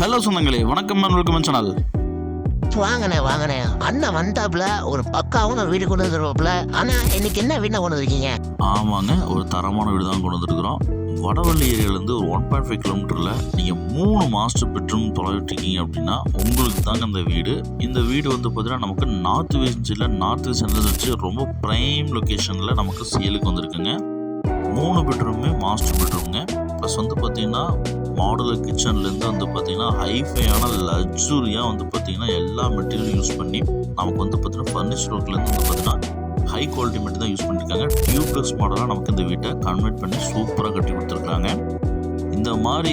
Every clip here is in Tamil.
ஹலோ சொந்தங்களே. வணக்கம் வெல்கம் சேனல் வாங்கண்ணே வாங்கண்ணே. அண்ணன் வந்தாப்புல ஒரு பக்காவும் வீடு கொண்டு வந்துருவாப்புல. ஆனா இன்னைக்கு என்ன வீட்டை கொண்டு வந்திருக்கீங்க? ஆமாங்க ஒரு தரமான வீடு தான் கொண்டு வந்துருக்குறோம். வடவள்ளி ஏரியாலேருந்து ஒரு ஒன் பாயிண்ட் ஃபைவ் கிலோமீட்டரில் நீங்கள் மூணு மாஸ்டர் பெட்ரூம் தொலைவிட்டிருக்கீங்க அப்படின்னா உங்களுக்கு தாங்க அந்த வீடு. இந்த வீடு வந்து பார்த்தீங்கன்னா நமக்கு நார்த் வெஸ்ட் சைடில் நார்த் சென்டர் வச்சு ரொம்ப ப்ரைம் லொக்கேஷனில் நமக்கு சேலுக்கு வந்திருக்குங்க. மூணு பெட்ரூமே மாஸ்டர் பெட்ரூம்ங்க ப்ளஸ் வந்து பார்த்தீங்கன்னா மாடுலர் கிச்சன்லேருந்து வந்து பார்த்திங்கன்னா ஹைஃபையான லக்ஸுரியாக வந்து பார்த்தீங்கன்னா எல்லா மெட்டீரியலும் யூஸ் பண்ணி நமக்கு வந்து பார்த்திங்கன்னா ஃபர்னிச்சர் ஒர்க்லேருந்து வந்து பார்த்திங்கன்னா ஹை குவாலிட்டி மட்டும் தான் யூஸ் பண்ணியிருக்காங்க. டியூப்லெஸ் மாடலாக நமக்கு இந்த வீட்டை கன்வெர்ட் பண்ணி சூப்பராக கட்டி கொடுத்துருக்காங்க. இந்த மாதிரி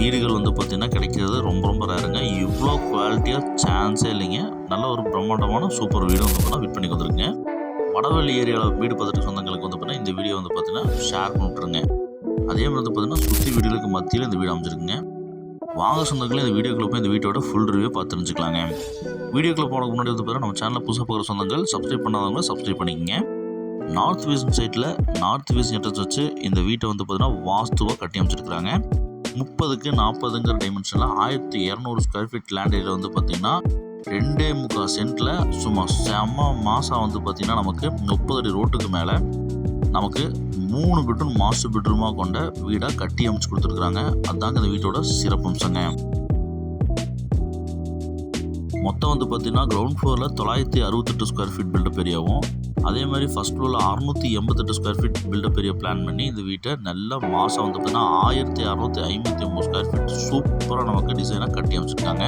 வீடுகள் வந்து பார்த்திங்கன்னா கிடைக்கிறது ரொம்ப ரொம்ப ரேருங்க இவ்வளோ குவாலிட்டியாக சான்ஸே இல்லைங்க. நல்ல ஒரு பிரம்மாண்டமான சூப்பர் வீடு வந்து பார்த்தீங்கன்னா விட் பண்ணி வந்துருங்க வடவள்ளி ஏரியாவில் வீடு பார்த்துட்டு சொந்தங்களுக்கு வந்து பார்த்தீங்கன்னா இந்த வீடியோ வந்து பார்த்தீங்கன்னா ஷேர் பண்ணிட்டுருங்க அதே மாதிரி வந்து பார்த்தீங்கன்னா சுற்றி வீடுகளுக்கு மத்தியில் இந்த வீடு அமைஞ்சிருக்குங்க. வாங்க சொந்தங்களே இந்த வீடியோக்குள்ள போய் இந்த வீட்டோட ஃபுல் ரிவ்யூ பார்த்து தெரிஞ்சுக்கலாங்க. வீடியோக்குள்ள போனதுக்கு முன்னாடி வந்து பார்த்தீங்கன்னா நம்ம சேனலில் புதுசாக பார்க்குற சொந்தங்கள் சப்ஸ்கிரைப் பண்ணாதவங்க சப்ஸ்கிரைப் பண்ணிக்கங்க. நார்த் வெஸ்ட் சைட்டில் நார்த் வெஸ்ட் என்ட்ரன்ஸ் வச்சு இந்த வீட்டை வந்து பார்த்தீங்கன்னா வாஸ்துவாக கட்டி அமைச்சிருக்கிறாங்க. முப்பதுக்கு நாற்பதுங்கிற டைமென்ஷனில் ஆயிரத்தி இரநூறு ஸ்கொயர் ஃபீட் லேண்ட் ஏரியில் வந்து பார்த்திங்கன்னா ரெண்டே முக்கால் சென்ட்டில் சும்மா செம்ம மாதம் வந்து பார்த்தீங்கன்னா நமக்கு முப்பது அடி ரோட்டுக்கு மேலே நமக்கு மூணு பெட்ரூம் மாஸ்டர் பெட்ரூமாக கொண்ட வீடாக கட்டி அமைச்சு கொடுத்துருக்குறாங்க. அதாங்க இந்த வீட்டோட சிறப்பம்சங்க மொத்தம் வந்து பார்த்தீங்கன்னா கிரவுண்ட் ஃப்ளோரில் தொள்ளாயிரத்தி அறுபத்தெட்டு ஸ்கொயர் ஃபீட் பில்டப் ஏரியாவும் அதே மாதிரி ஃபஸ்ட் ஃப்ளோரில் அறுநூற்றி எண்பத்தெட்டு square feet built up area plan பண்ணி இந்த வீட்டை நல்ல மாதம் வந்து பார்த்தீங்கன்னா ஆயிரத்தி அறுநூற்றி ஐம்பத்தி ஒம்பது ஸ்கொயர் ஃபீட் சூப்பராக நமக்கு டிசைனாக கட்டி அமைச்சிருக்காங்க.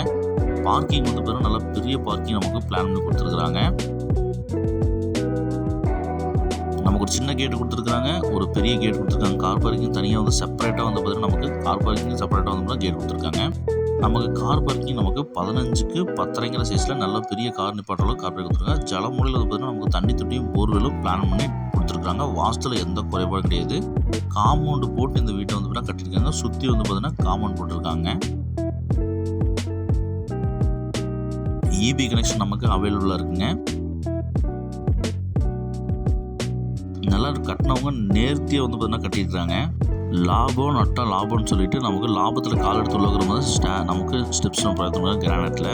பார்க்கிங் வந்து பார்த்தீங்கன்னா நல்ல பெரிய பார்க்கிங் நமக்கு பிளான் பண்ணி கொடுத்துருக்குறாங்க. நமக்கு ஒரு சின்ன கேட் கொடுத்துருக்காங்க ஒரு பெரிய கேட் கொடுத்துருக்காங்க. கார் பார்க்கிங் தனியாக வந்து செப்பரேட்டாக வந்து பார்த்தீங்கன்னா நமக்கு கார் பார்க்கிங் செப்பரேட்டாக வந்து கேட் கொடுத்துருக்காங்க. நமக்கு கார் பார்க்கிங் நமக்கு பதினஞ்சுக்கு பத்தரைங்கிற சைஸில் நல்ல பெரிய கார் நிப்பாட்டளவு கார் பார்க்கிங் கொடுத்துருக்காங்க. ஜலமூலையில் வந்து பார்த்தீங்கன்னா நமக்கு தண்ணி தொட்டியும் போர்வெலும் பிளான் பண்ணி கொடுத்துருக்காங்க வாஸ்தில் எந்த குறைபாடும் கிடையாது. காம்பவுண்டு போட்டு இந்த வீட்டை வந்து பார்த்தீங்கன்னா கட்டியிருக்காங்க. சுற்றி வந்து பார்த்தீங்கன்னா காம்பவுண்ட் போட்டிருக்காங்க. இபி கனெக்ஷன் நமக்கு அவைலபிளாக இருக்குங்க. நல்லா கட்டினவங்க நேர்த்தியாக வந்து பார்த்தீங்கன்னா கட்டியிருக்காங்க லாபம் நட்டா லாபம்னு சொல்லிட்டு நமக்கு லாபத்தில் கால் எடுத்து உள்ளகிற மாதிரி ஸ்டா நமக்கு ஸ்டெப்ஸ் பார்த்துருக்காங்க கிரானைட்டில்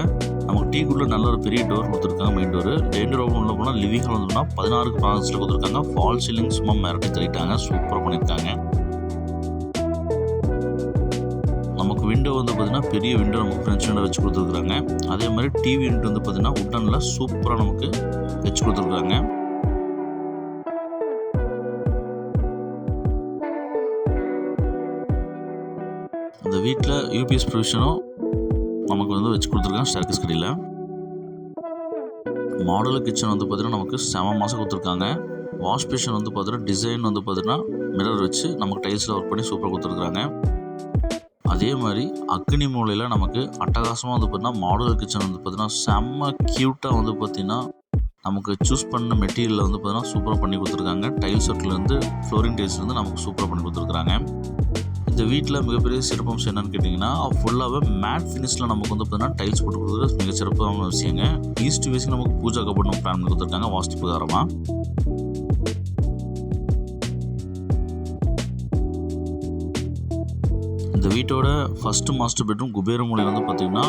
நமக்கு டீ குள்ள நல்ல ஒரு பெரிய டோர் கொடுத்துருக்காங்க மெயின் டோர் மெயின் டோர் உள்ள போனால் லிவிங் ஹால் வந்தோம்னா பதினாறுக்கு பதினஞ்சில் கொடுத்துருக்காங்க. ஃபால் சீலிங் சும்மா மிரட்டி தள்ளிட்டாங்க. சூப்பராக பண்ணியிருக்காங்க. நமக்கு விண்டோ வந்து பார்த்திங்கன்னா பெரிய விண்டோ நமக்கு ஃப்ரெண்ட்ஸ் விண்டோ வச்சு கொடுத்துருக்குறாங்க. அதே மாதிரி டிவி யூனிட் வந்து பார்த்தீங்கன்னா உட்டனில் சூப்பராக நமக்கு வச்சு கொடுத்துருக்குறாங்க. வீட்டில் யூபிஎஸ் ப்ரொவிஷனும் நமக்கு வந்து வச்சு கொடுத்துருக்காங்க ஸ்டர்கஸ் கடையில். மாடல் கிச்சன் வந்து பார்த்தீங்கன்னா நமக்கு செம மாதம் கொடுத்துருக்காங்க. வாஷ் பேஷன் வந்து பார்த்தீங்கன்னா டிசைன் வந்து பார்த்தீங்கன்னா மிரர் வச்சு நமக்கு டைல்ஸில் ஒர்க் பண்ணி சூப்பராக கொடுத்துருக்காங்க அதே மாதிரி அக்னி மூலையில் நமக்கு அட்டகாசமாக வந்து பார்த்தீங்கன்னா மாடல் கிச்சன் வந்து பார்த்தீங்கன்னா செம்ம க்யூட்டாக வந்து பார்த்தீங்கன்னா நமக்கு சூஸ் பண்ண மெட்டீரியலில் வந்து பார்த்தீங்கன்னா சூப்பராக பண்ணி கொடுத்துருக்காங்க. டைல்ஸ் ஒர்க்லேருந்து ஃப்ளோரிங் டைல்ஸ்லேருந்து நமக்கு சூப்பராக பண்ணி கொடுத்துருக்காங்க இந்த வீட்டில் மிகப்பெரிய சிறப்பம்சம் என்னன்னு கேட்டிங்கன்னா ஃபுல்லாகவே மேட் ஃபினிஷில் நமக்கு வந்து பார்த்தீங்கன்னா டைல்ஸ் போட்டு கொடுக்குறது மிக சிறப்பான விஷயங்க. ஈஸ்ட் வேஸ்ட் நமக்கு பூஜா கபட் நம்ம பிளான் பண்ணி கொடுத்துருக்காங்க வாஸ்து பிரகாரமாக இந்த வீட்டோட ஃபஸ்ட்டு மாஸ்டர் பெட்ரூம் குபேர வந்து பார்த்தீங்கன்னா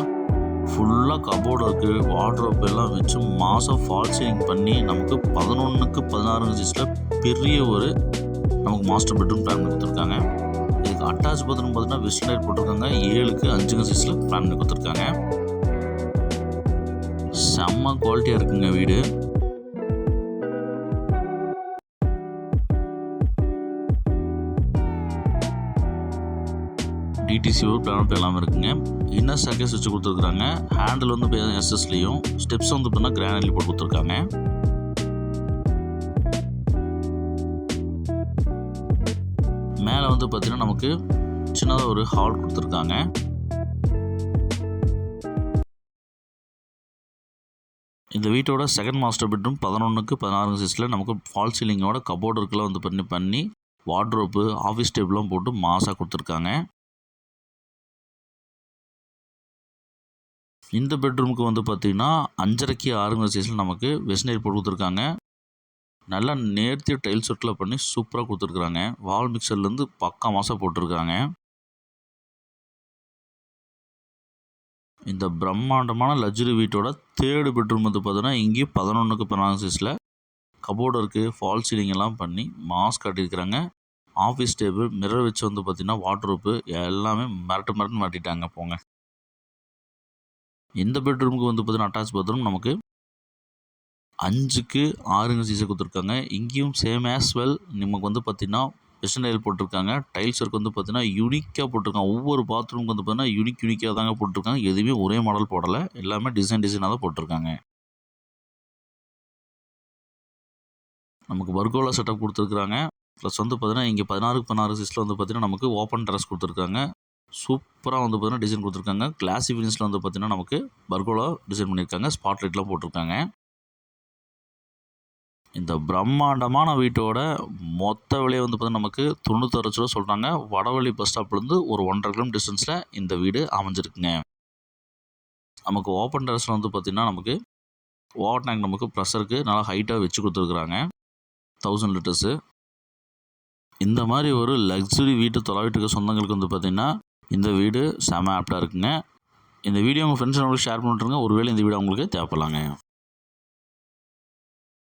ஃபுல்லாக கபோர்டு இருக்குது வார்ட்ரோப் எல்லாம் வச்சு மாதம் ஃபால் சீலிங் பண்ணி நமக்கு பதினொன்றுக்கு பதினாறு இன்ச்சில் பெரிய ஒரு நமக்கு மாஸ்டர் பெட்ரூம் பிளான் பண்ணி கொடுத்துருக்காங்க. அட்டாச் பாத்ரூம் பார்த்தீங்கன்னா வெஸ்ட் லைட் போட்டிருக்காங்க. ஏழுக்கு அஞ்சுங்க சைஸில் பிளான் பண்ணி கொடுத்துருக்காங்க. செம்ம குவாலிட்டியாக இருக்குங்க வீடு. டிடிசி பிளான் எல்லாமே இருக்குங்க. இன்னர் ஸ்டாக்கேஸ் வச்சு கொடுத்துருக்காங்க. ஹேண்டில் வந்து எஸ்எஸ்லேயும் ஸ்டெப்ஸ் வந்து பார்த்தீங்கன்னா கிரானைட்லி போட்டு கொடுத்துருக்காங்க. மேலே வந்து பார்த்தீங்கன்னா நமக்கு சின்னதாக ஒரு ஹால் கொடுத்துருக்காங்க. இந்த வீட்டோட செகண்ட் மாஸ்டர் பெட்ரூம் பதினொன்றுக்கு பதினாறு சைஸில் நமக்கு ஃபால் சீலிங்கோட கபோர்டு இருக்கலாம் வந்து பண்ணி பண்ணி வார்ட்ரோப்பு ஆஃபீஸ் டேபிள்லாம் போட்டு மாசாக கொடுத்துருக்காங்க. இந்த பெட்ரூமுக்கு வந்து பார்த்தீங்கன்னா அஞ்சரைக்கு ஆறுங்கிற சைஸில் நமக்கு வெஸ்னேர் போட்டு கொடுத்துருக்காங்க. நல்லா நேர்த்தியாக டைல்ஸ் ஒர்க்கில் பண்ணி சூப்பராக கொடுத்துருக்குறாங்க. வால் மிக்சர்லேருந்து பக்கா மாசாக போட்டிருக்காங்க. இந்த பிரம்மாண்டமான லக்ஸுரி வீட்டோட தேர்டு பெட்ரூம் வந்து பார்த்தீங்கன்னா இங்கேயும் பதினொன்றுக்கு பதினாலு சைஸில் கபோர்டு இருக்குது ஃபால் சீலிங் எல்லாம் பண்ணி மாஸ்க் காட்டியிருக்கிறாங்க. ஆஃபீஸ் டேபிள் மிரர் வச்சு வந்து பார்த்தீங்கன்னா வாட்ரூப்பு எல்லாமே மிரட்டு மிரட்டு மாட்டிட்டாங்க போங்க. இந்த பெட்ரூமுக்கு வந்து பார்த்தீங்கன்னா அட்டாச் பாத்ரூம் நமக்கு அஞ்சுக்கு ஆறுங்க சீசர் கொடுத்துருக்காங்க. இங்கேயும் சேம் ஆஸ் வெல் நமக்கு வந்து பார்த்தீங்கன்னா வெஸ்டர்ன் டைல் போட்டிருக்காங்க. டைல்ஸ் ஒர்க் வந்து பார்த்தீங்கன்னா யூனிக்காக போட்டிருக்காங்க. ஒவ்வொரு பாத்ரூமுக்கு வந்து பார்த்தீங்கன்னா யூனிக் யூனிக்காக தாங்க போட்டிருக்காங்க. எதுவுமே ஒரே மாடல் போடலை. எல்லாமே டிசைன் டிசைனாக தான் போட்டிருக்காங்க. நமக்கு பர்கோலா செட்டப் கொடுத்துருக்குறாங்க. ப்ளஸ் வந்து பார்த்தீங்கன்னா இங்கே பதினாறுக்கு பதினாறு சைஸில் வந்து பார்த்தீங்கன்னா நமக்கு ஓப்பன் ட்ரெஸ் கொடுத்துருக்காங்க. சூப்பராக வந்து பார்த்தீங்கன்னா டிசைன் கொடுத்துருக்காங்க. கிளாசி ஃபினிஷில் வந்து பார்த்தீங்கன்னா நமக்கு பர்கோலா டிசைன் பண்ணியிருக்காங்க. ஸ்பாட் லைட்லாம் போட்டிருக்காங்க. இந்த பிரம்மாண்டமான வீட்டோட மொத்த விலையை வந்து பார்த்தீங்கன்னா நமக்கு தொண்ணூத்தாறு லட்ச ரூபா சொல்கிறாங்க வடவள்ளி பஸ் ஸ்டாப்லேருந்து ஒரு ஒன்றரை கிலோமீட்டர் டிஸ்டன்ஸில் இந்த வீடு அமைஞ்சிருக்குங்க. நமக்கு ஓப்பன் டெரஸில் வந்து பார்த்திங்கன்னா நமக்கு வாட்டர் டேங்க் நமக்கு ப்ரெஷருக்கு நல்லா ஹைட்டாக வச்சு கொடுத்துருக்குறாங்க. தௌசண்ட் லிட்டர்ஸு இந்த மாதிரி ஒரு லக்ஸுரி வீட்டு தொலைவீட்டுக்கு சொந்தங்களுக்கு வந்து பார்த்திங்கன்னா இந்த வீடு செம ஆப்டாக இருக்குங்க. இந்த வீடியோ உங்கள் ஃப்ரெண்ட்ஸ் ஷேர் பண்ணிட்டுருங்க ஒருவேளை இந்த வீடு அவங்களுக்கு தேவைப்படலாங்க.